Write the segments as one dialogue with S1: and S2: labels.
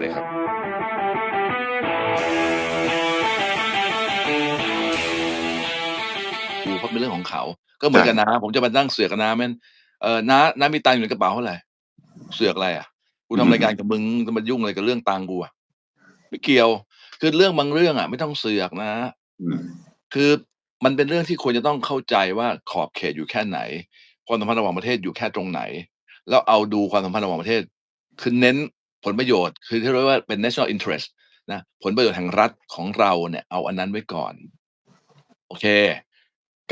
S1: เลยครับ
S2: กูเพราะเป็นเรื่องของเขา ก็เหมือนกับน้าผมจะมานั่งเสือกกับน้าแม่นเออน้าน้ามีตังค์อยู่ในกระเป๋าเท่าไร?เสือกอะไรอะ?กูทำรายการกับมึงจะมายุ่งอะไรกับเรื่องตังกูอะ?ไม่เกี่ยว คือเรื่องบางเรื่องอะ ไม่ต้องเสือกน้า
S1: อืม
S2: คือมันเป็นเรื่องที่ควรจะต้องเข้าใจว่าขอบเขตอยู่แค่ไหน ความสัมพันธ์ระหว่างประเทศอยู่แค่ตรงไหน แล้วเอาดูความสัมพันธ์ระหว่างประเทศ คือเน้น ลประโยชน์ คือที่เรียกว่าเป็น national interest นะผลประโยชน์แห่งรัฐของเราเนี่ยเอาอันนั้นไว้ก่อน โอเค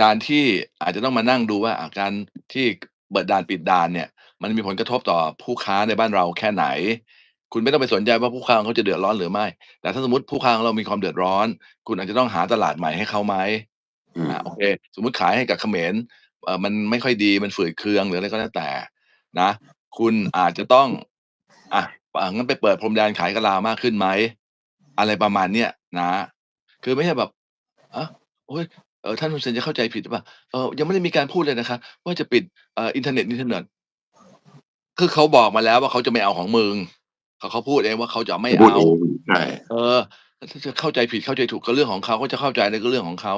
S2: การที่อาจจะต้องมานั่งดูว่าอ่าการที่เปิดด่านปิดด่านเนี่ย มันมีผลกระทบต่อผู้ค้าในบ้านเราแค่ไหน คุณไม่ต้องไปสนใจว่าผู้ค้าของเขาจะเดือดร้อนหรือไม่ แต่ถ้าสมมุติผู้ค้าของเรามีความเดือดร้อน คุณอาจจะต้องหาตลาดใหม่ให้เขาไหม?
S1: อืม
S2: อ่าโอเค สมมุติขายให้กับเขมรเอ่อมันไม่ค่อยดีมันฝืดเคืองหรืออะไรก็แล้วแต่ นะ คุณอาจจะต้องอะอ่า งั้นไปเปิดพรมแดนขายกับลาวมากขึ้นไหม?อะไรประมาณเนี้ยน้าคือไม่ใช่แบบฮะโอ๊ยเอ่อท่านฮุนเซนจะเข้าใจผิดหรือเปล่า?เอ่อยังไม่ได้มีการพูดเลยนะคะว่าจะปิดเอ่ออินเทอร์เน็ตอินเทอร์เน็ตคือเขาบอกมาแล้วว่าเขาจะไม่เอาของมึงเขาเขาพูดเองว่าเขาจะไม่
S1: เขาพูด
S2: เอา
S1: เองใช่
S2: เออถ้าจะเข้าใจผิดเข้าใจถูกก็เรื่องของเขาเขาจะเข้าใจอะไรก็เรื่องของเขา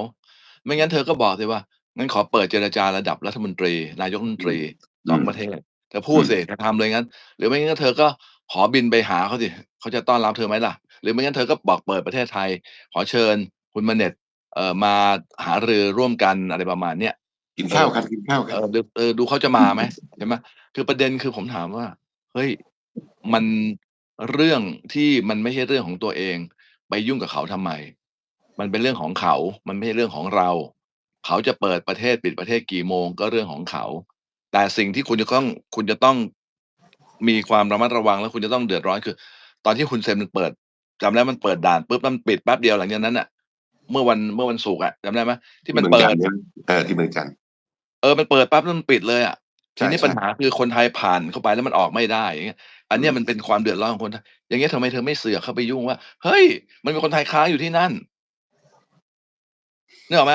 S2: ไม่งั้นเธอก็บอกสิว่างั้นขอเปิดเจรจาระดับรัฐมนตรี นายกรัฐมนตรี
S1: อืม
S2: 2ประเทศเธอพูดสิเธอทำเลยงั้น หรือไม่งั้นก็เธอก็ ขอบินไปหาเขาสิเขาจะต้อนรับเธอไหมล่ะ?หรือไม่งั้นเธอก็บอกเปิดประเทศไทย ขอเชิญคุณมาเน็ตเอ่อมาหารือร่วมกันอะไรประมาณเนี้ย
S1: กิน
S2: เอ
S1: ข้าว
S2: อ
S1: กันกินข้าวกั
S2: เอนอดูเออดูเขาจะมาไหมใช่ไหมคือประเด็นคือผมถามว่า เฮ้ยมันเรื่องที่มันไม่ใช่เรื่องของตัวเอง ไปยุ่งกับเขาทำไม?มันเป็นเรื่องของเขา มันไม่ใช่เรื่องของเรา เขาจะเปิดประเทศปิดประเทศกี่โมงก็เรื่องของเขา แต่สิ่งที่คุณจะต้องคุณจะต้อง มีความระมัดระวังและคุณจะต้องเดือดร้อนคือ ตอนที่ฮุนเซนมันเปิดจำได้มันเปิดด่านปุ๊บแล้วมันปิดแป๊บเดียวหลังจากนั้นน่ะ เมื่อวันเมื่อวันศุกร์อะจำได้ไหม?ที่มัน
S1: เมือง
S2: เปิ
S1: จัน
S2: ด
S1: ทน์ใช่ไหม?เออที่เมืองจันทน์
S2: เออมันเปิดปั๊บแล้วมันปิดเลยอะ
S1: ใที
S2: นี้
S1: ช่
S2: ปัญ
S1: ๆ
S2: หาคือคนไทยผ่านเข้าไปแล้วมันออกไม่ได้อย่างเงี้ยอันเนี้ยมันเป็นความเดือดร้อนของคนไทยอย่างเงี้ยทำไมเธอไม่เสือกเข้าไปยุ่งว่า เฮ้ย มันมีคนไทยค้างอยู่ที่นั่นนึกออกไหม?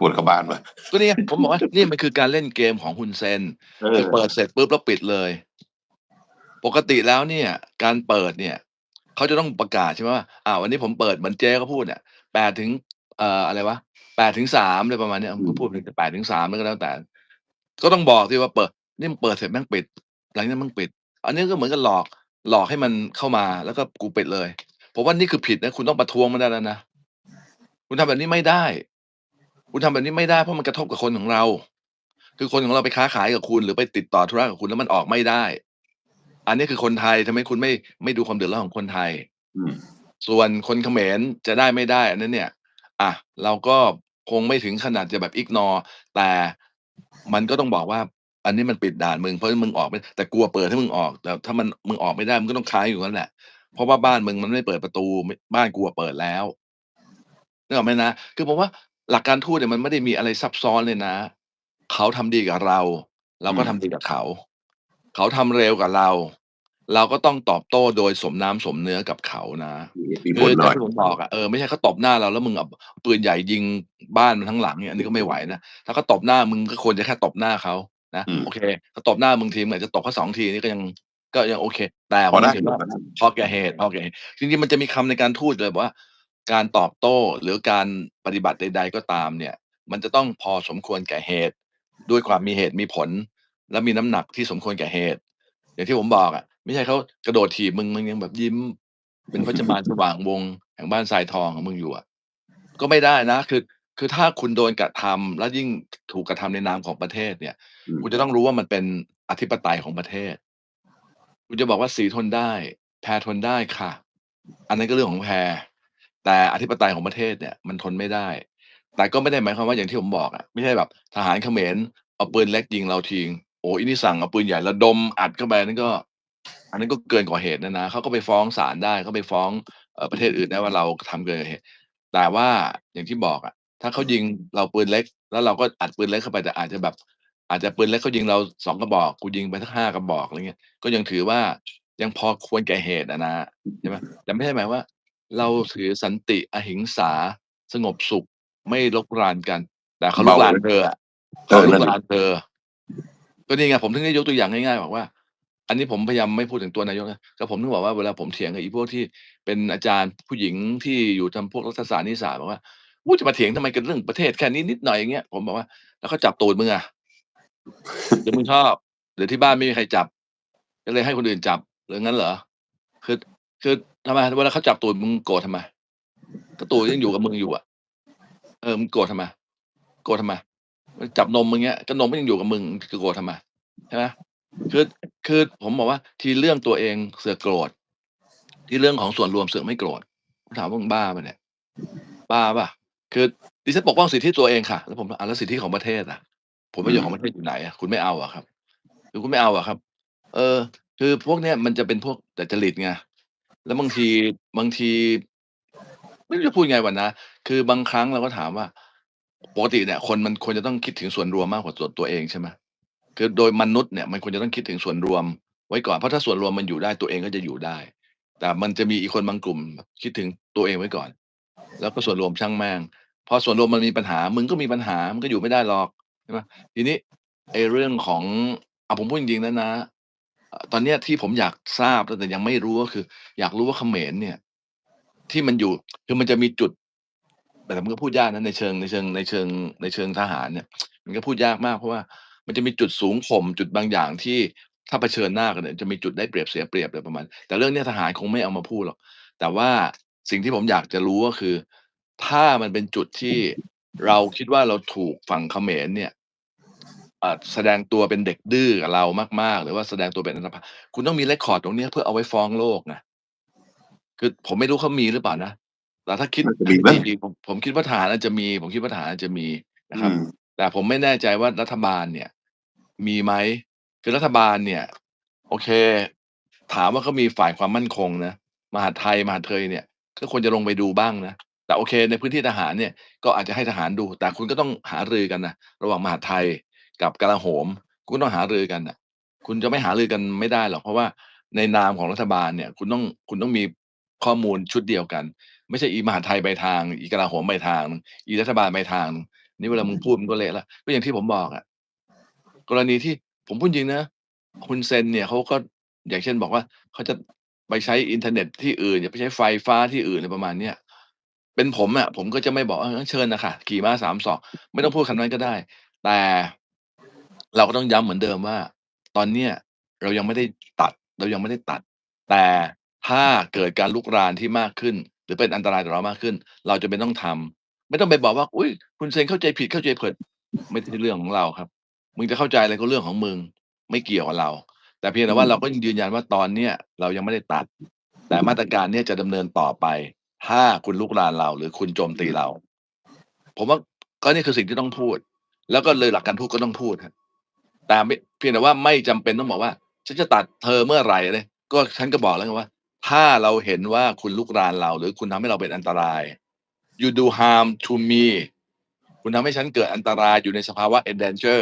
S1: ปวดกระบาลว่ะ
S2: ก็นี่ไงผมบอกว่านี่มันคือการเล่นเกมของฮุนเซน
S1: เอ
S2: คือ
S1: อ
S2: เปิดเสร็จปุ๊บแล้วปิดเลย ปกติแล้วเนี่ย การเปิดเนี่ยเขาจะต้องประกาศใช่ไหมว่าอ่าวันนี้ผมเปิดเหมือนเจ๊เขาพูดเนี่ย8ถึงเอ่ออะไรวะ8ถึง3อะไรประมาณเนี้ย
S1: อื
S2: เขา
S1: ม
S2: พูด8ถึง3อะไรก็แล้วแต่ ก็ต้องบอกสิว่าเปิดนี่มึงเปิดเสร็จแม่งปิด หลังจากนั้นมึงปิด อันนี้ก็เหมือนกับหลอกหลอกให้มันเข้ามาแล้วก็กูปิดเลยผมว่านี่คือผิดนะคุณต้องประท้วงมันได้แล้วนะคุณทำแบบนี้ไม่ได้ คุณทำแบบนี้ไม่ได้เพราะมันกระทบกับคนของเรา คือคนของเราไปค้าขายกับคุณ หรือไปติดต่อธุระกับคุณแล้วมันออกไม่ได้ อันนี้คือคนไทยทำไมคุณไม่ไม่ดูความเดือดร้อนของคนไทย
S1: อืม
S2: ส่วนคนเขมรจะได้ไม่ได้อันนั้นเนี่ยอะเราก็คงไม่ถึงขนาดจะแบบ ignore แต่มันก็ต้องบอกว่า อันนี้มันปิดด่านมึงเพราะมึงออกไม่แต่กูอะเปิดให้มึงออกแต่ถ้ามันมึงออกไม่ได้มึงก็ต้องค้างอยู่งั้นแหละเพราะว่าบ้านมึงมันไม่เปิดประตูมบ้านกูอะเปิดแล้วนึกออกไหมน้าคือผมว่าหลักการทูตเนี่ยมันไม่ได้มีอะไรซับซ้อนเลยน้าเขาทำดีกับเรา เราก็
S1: อืม
S2: ทำดีกับเขา เขาทำเร็วกว่าเรา เราก็ต้องตอบโต้โดยสมน้ำสมเนื้อกับเขานะ
S1: มี
S2: ค
S1: ผื
S2: อ
S1: ล
S2: อ
S1: ห
S2: ย่า
S1: น่
S2: ง
S1: อย
S2: ที่ผมบอกอะเออไม่ใช่เขาตบหน้าเราแล้วมึงเอาปืนใหญ่ยิงบ้านมันทั้งหลังเนี่ยอันนี้ก็ไม่ไหวนะถ้าเขาตบหน้ามึงก็ควรจะแค่ตบหน้าเขานะ
S1: อืม
S2: โอเคเขาตบหน้ามึงทีมึงอาจจะตบเขา2ทีนี่ก็ยังก็ยังโอเค แต่
S1: พอได้
S2: ผม
S1: อ
S2: ถื
S1: ยู่
S2: อว่า
S1: พอได้
S2: พอแก่เหตุพอแก่เหตุจริงๆมันจะมีคำในการทูตเลยบอกว่า การตอบโต้หรือการปฏิบัติใด ๆ ก็ตามเนี่ย มันจะต้องพอสมควรแก่เหตุ ด้วยความมีเหตุมีผล และมีน้ำหนักที่สมควรแก่เหตุ อย่างที่ผมบอกอะไม่ใช่เขากระโดดถีบมึงมึงยังแบบยิ้ม เป็นพจมานสว่างวงศ์แห่งบ้านทรายทองของมึงอยู่อะก็ไม่ได้นะ คือ คือถ้าคุณโดนกระทำแล้วยิ่งถูกกระทำในนามของประเทศเนี่ย
S1: อืม
S2: คุณจะต้องรู้ว่ามันเป็นอธิปไตยของประเทศ คุณจะบอกว่าสีทนได้ แพทนได้ค่ะ อันนั้นก็เรื่องของแพแต่อธิปไตยของประเทศเนี่ยมันทนไม่ได้ แต่ก็ไม่ได้หมายความว่าอย่างที่ผมบอกอะไม่ใช่แบบทหารเขมรเอาปืนเล็กยิงเราทิ้ง โอ้อีนี่สั่งเอาปืนใหญ่ระดมอัดเข้าไปนั่นก็ อันนั้นก็เกินกว่าเหตุแล้วนะเขาก็ไปฟ้องศาลได้เขาไปฟ้องเอ่อประเทศอื่นได้ว่าเราทำเกินกว่าเหตุ แต่ว่าอย่างที่บอกอะถ้าเขายิงเราปืนเล็ก แล้วเราก็อัดปืนเล็กเข้าไปแต่อาจจะแบบ อาจจะปืนเล็กเขายิงเรา2กระบอกกูยิงไปสัก5กระบอกอะไรเงี้ยก็ยังถือว่ายังพอควรแก่เหตุอะน้าใช่ไหมแต่ไม่ใช่หมายว่า เราถือสันติอหิงสาสงบสุขไม่รบรานกัน แต่เขารุ
S1: เบาก
S2: ราน
S1: นะ
S2: เธออะ
S1: เอ
S2: เขา
S1: อ
S2: รุ
S1: นั่
S2: ก
S1: น
S2: รานเธอ ก็นี่ไงผมถึงได้ยกตัวอย่างง่ายๆบอกว่า อันนี้ผมพยายามไม่พูดถึงตัวนายกนะแต่ผมถึงบอกว่าเวลาผมเถียงกับอีพวกที่เป็นอาจารย์ผู้หญิงที่อยู่ทำพวกรัฐศาสตร์นิติศาบอกว่าอุ๊ยจะมาเถียงทำไมกับเรื่องประเทศแค่นี้นิดหน่อยอย่างเงี้ยผมบอกว่าแล้วเขาจับตูดมึงอะหรือมึงชอบหรือที่บ้านไม่มีใครจับก็เลยให้คนอื่นจับหรืองั้นเหรอ?คือคือทำไมเวลาเขาจับตูดมึงโกรธทำไม?ก็ตูดยังอยู่กับมึงอยู่อะเออมึงโกรธทำไม?โกรธทำไม? จับนมมึงเงี้ยก็นมก็ยังอยู่กับมึงจะโกรธทำไม?ใช่ไหม?คือคือผมบอกว่าที่เรื่องตัวเองเสือกโกรธ ที่เรื่องของส่วนรวมเสือกไม่โกรธถามว่ามึงบ้าเปล่าเนี่ย บ้าเปล่า?คือดิฉันปกป้องสิทธิตัวเองค่ะ แล้วผมอ้าแล้วสิทธิของประเทศล่ะผลประโยชน์ของประเทศอยู่ไหนอะคุณไม่เอาอะครับหรือคุณไม่เอาอะครับ?เออ คือพวกเนี้ยมันจะเป็นพวกดัดจริตไงแล้วบางทีบางที ไม่รู้จะพูดไงวะนะคือบางครั้งเราก็ถามว่า ปกติเนี่ยคนมันควรจะต้องคิดถึงส่วนรวมมากกว่าส่วนตัวเองใช่ไหม?คือโดยมนุษย์เนี่ยมันควรจะต้องคิดถึงส่วนรวม ไว้ก่อนเพราะถ้าส่วนรวมมันอยู่ได้ตัวเองก็จะอยู่ได้ แต่มันจะมีอีกคนบางกลุ่ม คิดถึงตัวเองไว้ก่อน แล้วก็ส่วนรวมช่างแม่งพอส่วนรวมมันมีปัญหา มึงก็มีปัญหามึงก็อยู่ไม่ได้หรอกใช่ไหม?ทีนี้ไอ้เรื่องของเอาผมพูดจริงๆนะน้าเอ่อตอนเนี้ยที่ผมอยากทราบแต่ยังไม่รู้ก็คือ อยากรู้ว่าเขมรเนี่ย ที่มันอยู่คือมันจะมีจุด แต่มันก็พูดยากนะในเชิงในเชิงในเชิงในเชิงทหารเนี่ย มันก็พูดยากมากเพราะว่ามันจะมีจุดสูงข่มจุดบางอย่างที่ถ้าเผชิญหน้ากันเนี่ยจะมีจุดได้เปรียบเสียเปรียบอะไรประมาณ แต่เรื่องนี้ทหารคงไม่เอามาพูดหรอกแต่ว่าสิ่งที่ผมอยากจะรู้ก็คือ ถ้ามันเป็นจุดที่เราคิดว่าเราถูกฝั่งเขมรเนี่ยแสดงตัวเป็นเด็กดื้อกับเรามาก ๆ หรือว่าแสดงตัวเป็นอันธพาลคุณต้องมีเรคคอร์ดตรงนี้เพื่อเอาไว้ฟ้องโลกไงคือผมไม่รู้เขามีหรือเปล่านะ แต่ถ้าคิด
S1: น่าจะมีมั้ง
S2: ดีๆผมผมคิดว่าทหารอาจจะมี ผมคิดว่าทหารอาจจะมีนะ
S1: อื
S2: ครับ
S1: ม
S2: แต่ผมไม่แน่ใจว่ารัฐบาลเนี่ย มีไหม?คือรัฐบาลเนี่ย โอเค ถามว่าเขามีฝ่ายความมั่นคงนะมหาดไทยมหาดเทยเนี่ย ก็ควรจะลงไปดูบ้างนะแต่โอเค ในพื้นที่ทหารเนี่ยก็อาจจะให้ทหารดู แต่คุณก็ต้องหารือกันนะระหว่างมหาดไทยกับกลาโหม คุณต้องหารือกันน่ะคุณจะไม่หารือกันไม่ได้หรอกเพราะว่าในนามของรัฐบาลเนี่ย คุณต้องคุณต้องมีข้อมูลชุดเดียวกัน ไม่ใช่อีมหาดไทยไปทาง อีกลาโหมไปทาง อีรัฐบาลไปทาง นี่เวลามึงพูดมันก็เละแล้วก็อย่างที่ผมบอกอะกรณีที่ผมพูดจริงๆนะฮุนเซนเนี่ยเขาก็อย่างเช่นบอกว่าเขาจะไปใช้อินเทอร์เน็ตที่อื่นอย่าไปใช้ไฟฟ้าที่อื่นอะไรประมาณเนี้ยเป็นผมอะผมก็จะไม่บอก"เออเชิญน่ะค่ะขี่ม้าสามศอก"ไม่ต้องพูดคำนั้นก็ได้ แต่เราก็ต้องย้ำเหมือนเดิมว่า ตอนเนี้ยเรายังไม่ได้ตัด เรายังไม่ได้ตัด แต่ถ้าเกิดการรุกรานที่มากขึ้น หรือเป็นอันตรายต่อเรามากขึ้น เราจำเป็นต้องทำไม่ต้องไปบอกว่า"อุ๊ยฮุนเซนเข้าใจผิดเข้าใจเผิด"ไม่ใช่เรื่องของเราครับ มึงจะเข้าใจอะไรก็เรื่องของมึง ไม่เกี่ยวกับเรา แต่เพียงแต่ว่าเราก็ยังยืนยันว่าตอนเนี้ยเรายังไม่ได้ตัด แต่มาตรการเนี้ยจะดำเนินต่อไป ถ้าคุณรุกรานเรา หรือคุณโจมตีเรา ผมว่าก็นี่คือสิ่งที่ต้องพูด แล้วก็เลยหลักการพูดก็ต้องพูดครับแต่ไม่เพียงแต่ว่าไม่จำเป็นต้องบอกว่า"ฉันจะตัดเธอเมื่อไหร่"อะไรก็ฉันก็บอกแล้วไงว่า ถ้าเราเห็นว่าคุณรุกรานเรา หรือคุณทำให้เราเป็นอันตราย You do harm to me คุณทำให้ฉันเกิดอันตรายอยู่ในสภาวะ endanger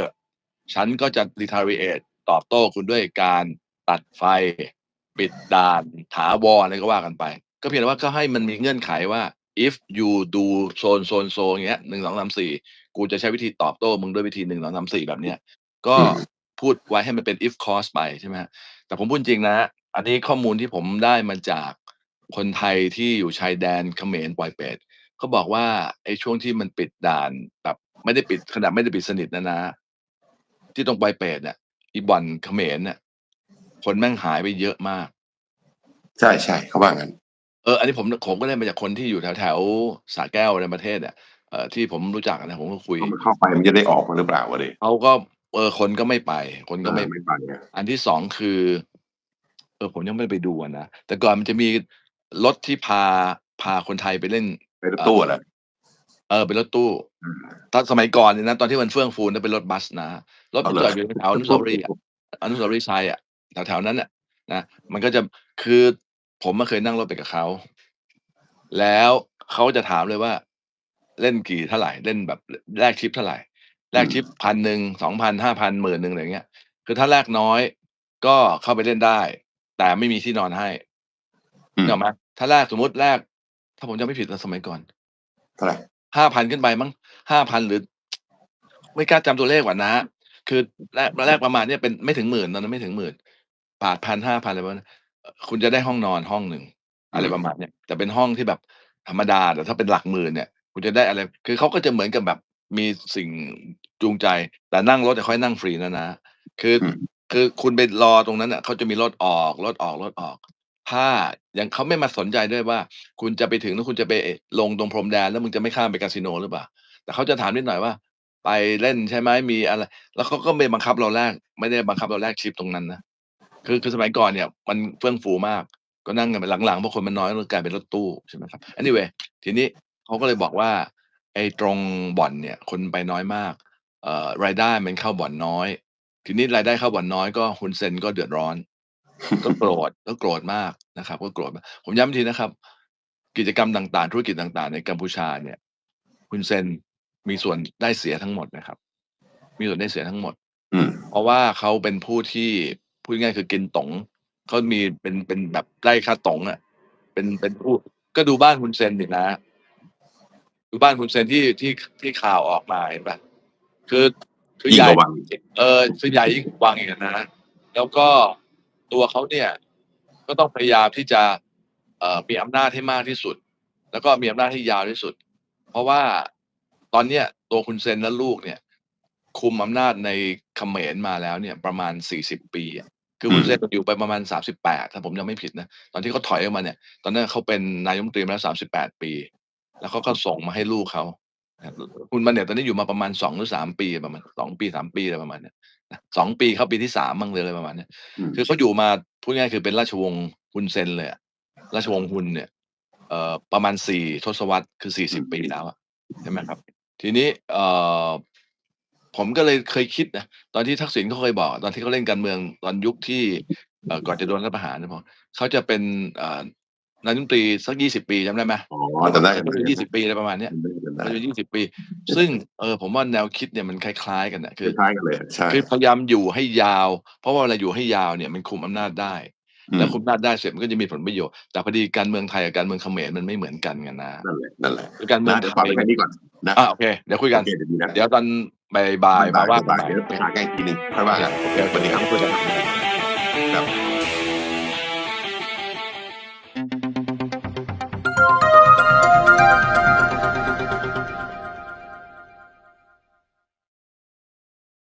S2: ฉันก็จะ retaliate ตอบโต้คุณด้วยการตัดไฟ ปิดด่าน ถาวรอะไรก็ว่ากันไป ก็เพียงแต่ว่าก็ให้มันมีเงื่อนไขว่า if you do so and so and so อย่างเงี้ย1 2 3 4กูจะใช้วิธีตอบโต้มึงด้วยวิธี1 2 3 4แบบเนี้ย ก็พูดไว้ให้มันเป็น if cause ไปใช่ไหมครับแต่ผมพูดจริงนะ อันนี้ข้อมูลที่ผมได้มาจากคนไทยที่อยู่ชายแดนเขมรปอยเปตเขาบอกว่าไอ้ช่วงที่มันปิดด่านแบบไม่ได้ปิดขนาดไม่ได้ปิดสนิทนะน้าที่ตรงปอยเปตเนี่ยอีบ่อนเขมรเนี่ยคนแม่งหายไปเยอะมาก
S1: ใช่ๆเขาว่างั้น
S2: เอออันนี้ผมผมก็ได้มาจากคนที่อยู่แถวๆสระแก้วในประเทศเนี่ยเอ่อที่ผมรู้จักอะนะผมก็คุย
S1: ก็มันเข้าไปมันจะได้ออกมาหรือเปล่าวะดิ?
S2: เขาก็เออคนก็ไม่ไป คนก็
S1: เอ
S2: ไม่
S1: อไม่ไปอะ
S2: อันที่2คือเอ อผมยังไม่ได้ไปดูอะนะแต่ก่อนมันจะมีรถที่พาพาคนไทยไปเล่น
S1: เป็นรถ
S2: เอ่
S1: ตู้
S2: อ
S1: อะนะ
S2: เออเป็นรถตู้
S1: อืม
S2: ถ้าสมัยก่อนเนี่ยนะตอนที่มันเฟื่องฟูนะเป็นรถบัสนะรถ
S1: อ้า
S2: มั
S1: วนเหรอ?
S2: จอดอยู่แถวอนุสาวรีย์อะอนุสาวรีย์ชัยอะแถวๆนั้นน่ะนะมันก็จะคือผมอะเคยนั่งรถไปกับเขาแล้วเขาจะถามเลยว่าเล่นกี่เท่าไรเล่นแบบลแลกทิปเท่าไรแลก
S1: อืม
S2: ทิป1,000 2,000 5,000 10,000อะไรอย่างเงี้ย คือถ้าแลกน้อยก็เข้าไปเล่นได้ แต่ไม่มีที่นอนให้
S1: อืม
S2: นึกออกไหม?ถ้าแลกสมมุติแลกถ้าผมจำไม่ผิดนะสมัยก่อน
S1: เท่าไร?
S2: 5,000ขึ้นไปมั้ง5,000หรือ ไม่กล้าจำตัวเลขว่ะน้าคือแลกแลกประมาณเนี้ยเป็นไม่ถึง10,000ตอนนั้นไม่ถึง10,000บาทพันห้าพันอะไรประมาณนั้นเอ่อคุณจะได้ห้องนอนห้องหนึ่งอะไรประมาณเนี้ยแต่เป็นห้องที่แบบธรรมดาแต่ถ้าเป็นหลักหมื่นเนี่ย คุณจะได้อะไร คือเขาก็จะเหมือนกับแบบมีสิ่งจูงใจ แต่นั่งรถจะค่อยนั่งฟรีนะนะ คือ
S1: อืม
S2: คือคุณไปรอตรงนั้นน่ะเขาจะมีรถออกรถออกรถออก ถ้ายังเขาไม่มาสนใจด้วยว่า คุณจะไปถึงแล้วคุณจะไปลงตรงพรมแดนแล้วมึงจะไม่ข้ามไปคาสิโนหรือเปล่า แต่เขาจะถามนิดหน่อยว่า ไปเล่นใช่ไหมมีอะไร แล้วเขาก็ไม่บังคับเราแลกไม่ได้บังคับเราแลกชิปตรงนั้นนะคือคือสมัยก่อนเนี่ย มันเฟื่องฟูมาก ก็นั่งกันไปหลังๆเพอคนมันน้อยก็กลายเป็นรถตู้ใช่ไหมครับ anyway ทีนี้เขาก็เลยบอกว่า ไอ้ตรงบ่อนเนี่ย คนไปน้อยมากเอ่อรายได้มันเข้าบ่อนน้อย ทีนี้รายได้เข้าบ่อนน้อยก็ฮุนเซนก็เดือดร้อน ก็โกรธก็โกรธมากนะครับ ก็โกรธมากผมย้ำอีกทีนะครับ กิจกรรมต่างๆ ธุรกิจต่างๆ ในกัมพูชาเนี่ยฮุนเซนมีส่วนได้เสียทั้งหมดนะครับ มีส่วนได้เสียทั้งหมด
S1: อืม
S2: เพราะว่าเขาเป็นผู้ที่พูดง่ายๆคือกินต๋งเขามีเป็นเป็นแบบไล่ค่าต๋งอะ เป็นเป็นผู้ก็ดูบ้านคุณเซนดินะดูบ้านคุณเซนที่ที่ที่ข่าวออกมาเห็นปะคือ คือใหญ่
S1: วาง
S2: เออคือใหญ่ยิ่งกว่างอีกนะ แล้วก็ตัวเขาเนี่ย ก็ต้องพยายามที่จะเอ่อมีอำนาจให้มากที่สุด แล้วก็มีอำนาจให้ยาวที่สุด เพราะว่าตอนเนี้ยตัวคุณเซนและลูกเนี่ย คุมอำนาจในเขมรมาแล้วเนี่ย ประมาณสี่สิบปีคือคุณเซนอยู่ไปประมาณสามสิบแปดถ้าผมจำไม่ผิดนะ ตอนที่เขาถอยออกมาเนี่ย ตอนนั้นเขาเป็นนายมนตรีมาแล้วสามสิบแปดปี แล้วเขาก็ส่งมาให้ลูกเขา ครับคุณมันเนี่ยตอนนี้อยู่มาประมาณสองหรือสามปีประมาณสองปีสามปีอะไรประมาณเนี้ยนะสองปีเข้าปีที่สามมั้งเลยอะไรประมาณเนี้ย
S1: อืม
S2: คือเขาอยู่มาพูดง่ายๆคือเป็นราชวงศ์ฮุนเซนเลยอะราชวงศ์ฮุนเนี่ยเอ่อประมาณสี่ทศวรรษคือสี่สิบปีแล้วอะใช่ไหมครับ ทีนี้เอ่อผมก็เลยเคยคิดนะตอนที่ทักษิณเขาเคยบอก ตอนที่เขาเล่นการเมืองตอนยุคที่เอ่อก่อนจะโดนรัฐประหารนะพอเขาจะเป็นเอ่อ นายกรัฐมนตรีสักยี่สิบปีจำได้ไหม
S1: อ๋อจำได้จำได้
S2: ยี่สิบปีอะไรประมาณเนี้ย
S1: จำได้
S2: เขาจะยี่สิบปี ซึ่งเออผมว่าแนวคิดเนี่ยมันคล้ายๆ กันนะคือ
S1: คล้ายๆกันเลยใช่
S2: คือพยายามอยู่ให้ยาว เพราะว่าเวลาอยู่ให้ยาวเนี่ยมันคุมอำนาจได้
S1: อืม
S2: แล้วคุมอำนาจได้เสร็จมันก็จะมีผลประโยชน์แต่พอดีการเมืองไทยกับการเมืองเขมรมันไม่เหมือนกันกันนะ
S1: นั่นแหละนั่นแหละ
S2: คือการเมือง
S1: นะเดี๋ยว
S2: ไท
S1: ฝาก
S2: ย
S1: ไว้แค่นี้ก่อนนะ
S2: อะโอเคเดี๋ยวคุยกัน
S1: โอเคเดี๋ยวดีนะ
S2: เดี๋ยวตอนบ่ายๆมาว่ากัน
S1: บ่าย
S2: ใหม่
S1: เดี๋ยวหากันอีกทีหนึ่งค่อยว่ากัน
S2: โอเคโอเค
S1: สวัสดีครับ
S2: คุยกัน
S1: ครับ